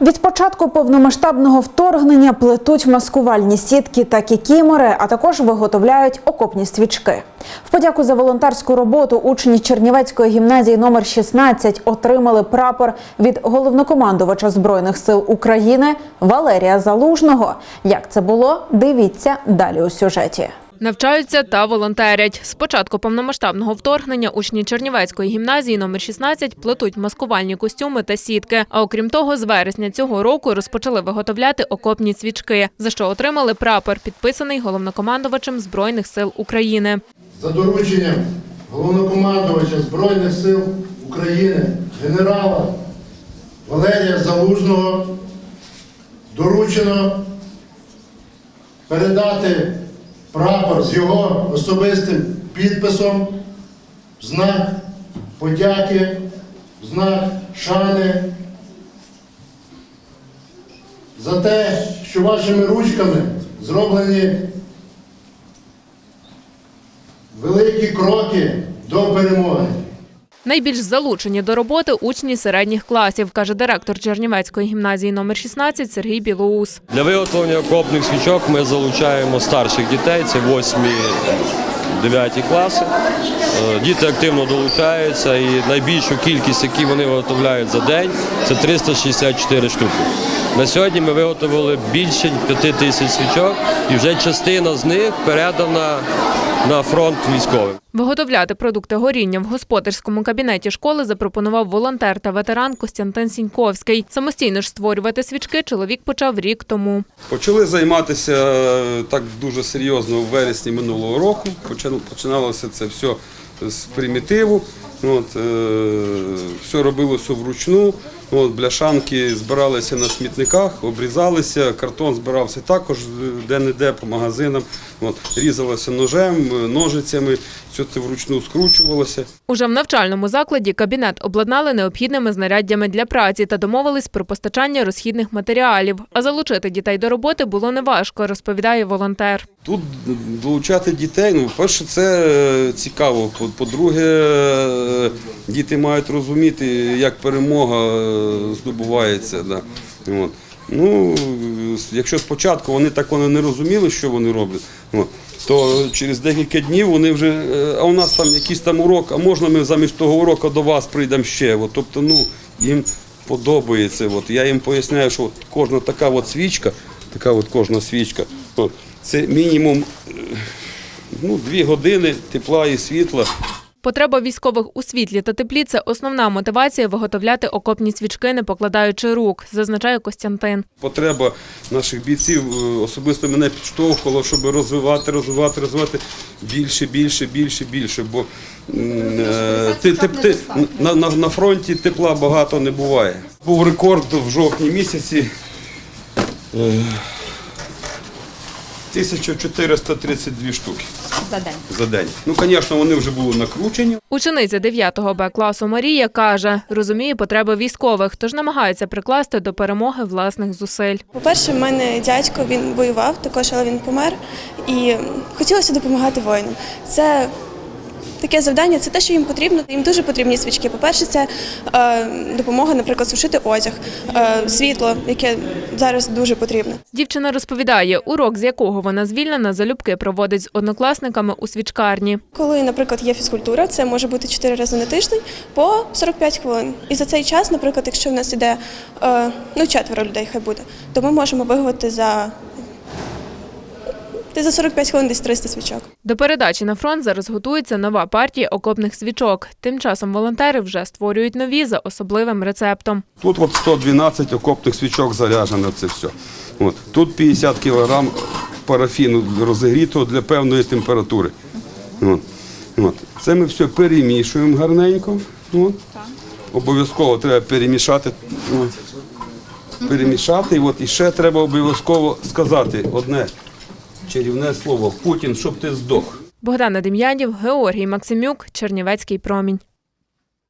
Від початку повномасштабного вторгнення плетуть маскувальні сітки та кікімори, а також виготовляють окопні свічки. В подяку за волонтерську роботу учні Чернівецької гімназії номер 16 отримали прапор від головнокомандувача збройних сил України Валерія Залужного. Як це було? Дивіться далі у сюжеті. Навчаються та волонтерять. З початку повномасштабного вторгнення учні Чернівецької гімназії номер 16 плетуть маскувальні костюми та сітки. А окрім того, з вересня цього року розпочали виготовляти окопні свічки, за що отримали прапор, підписаний головнокомандувачем Збройних сил України. за дорученням головнокомандувача Збройних сил України генерала Валерія Залужного доручено передати прапор з його особистим підписом знак подяки, знак шани за те, що вашими ручками зроблені великі кроки до перемоги. Найбільш залучені до роботи учні середніх класів, каже директор Чернівецької гімназії номер 16 Сергій Білоус. Для виготовлення окопних свічок ми залучаємо старших дітей, це 8-9 класи. Е, Діти активно долучаються і найбільшу кількість, які вони виготовляють за день, це 364 штуки. На сьогодні ми виготовили більше 5 тисяч свічок і вже частина з них передана на фронт військовим. Виготовляти продукти горіння в господарському кабінеті школи запропонував волонтер та ветеран Костянтин Сіньковський. Самостійно ж створювати свічки чоловік почав рік тому. Почали займатися е, так дуже серйозно у вересні минулого року. Починалося це все з примітиву. От, е, все робилося вручну. От, бляшанки збиралися на смітниках, обрізалися, картон збирався також де-не-де по магазинам. От, різалося ножем, е, ножицями, все це вручну скручувалося. Уже в навчальному закладі кабінет обладнали необхідними знаряддями для праці та домовились про постачання розхідних матеріалів. А залучити дітей до роботи було неважко, розповідає волонтер. Тут долучати дітей, ну, перше, це е, цікаво. По- По-друге, діти мають розуміти, як перемога е, здобувається. Да. От. Ну, е, якщо спочатку вони так вони не розуміли, що вони роблять, от, то через декілька днів вони вже, е, а у нас там якийсь там урок, а можна ми замість того уроку до вас прийдемо ще. От, тобто, ну, їм подобається. От. Я їм поясняю, що от кожна така от свічка, така от кожна свічка, от, це мінімум е, ну, дві години тепла і світла. Потреба військових у світлі та теплі це основна мотивація виготовляти окопні свічки, не покладаючи рук, зазначає Костянтин. Потреба наших бійців е, особисто мене підштовхувала, щоб розвивати, розвивати, розвивати більше, більше, більше, більше. Бо е, ти, ти, ти, на, на, на фронті тепла багато не буває. Був рекорд в жовтні місяці. е, 1432 штуки за день. за день. Ну, звісно, вони вже були накручені. Учениця 9 Б класу Марія каже, розуміє потреби військових, тож намагається прикласти до перемоги власних зусиль. По-перше, в мене дядько він воював також, але він помер. І хотілося допомагати воїнам. Це таке завдання, це те, що їм потрібно. Їм дуже потрібні свічки. По-перше, це е, допомога, наприклад, сушити одяг, е, світло, яке зараз дуже потрібно. Дівчина розповідає, урок, з якого вона звільнена, залюбки проводить з однокласниками у свічкарні. Коли, наприклад, є фізкультура, це може бути 4 рази на тиждень по 45 хвилин. І за цей час, наприклад, якщо в нас іде е, ну, четверо людей, хай буде, то ми можемо виготовити за, десь за 45 хвилин десь 300 свічок. До передачі на фронт зараз готується нова партія окопних свічок. Тим часом волонтери вже створюють нові за особливим рецептом. Тут от 112 окопних свічок заряджено це все. От. Тут 50 кг парафіну розігрітого для певної температури. От. От. Це ми все перемішуємо гарненько. От. Обов'язково треба перемішати. От. Перемішати. От. І ще треба обов'язково сказати одне чарівне слово Путін, щоб ти здох. Богдана Дем'янів, Георгій Максимюк, Чернівецький промінь.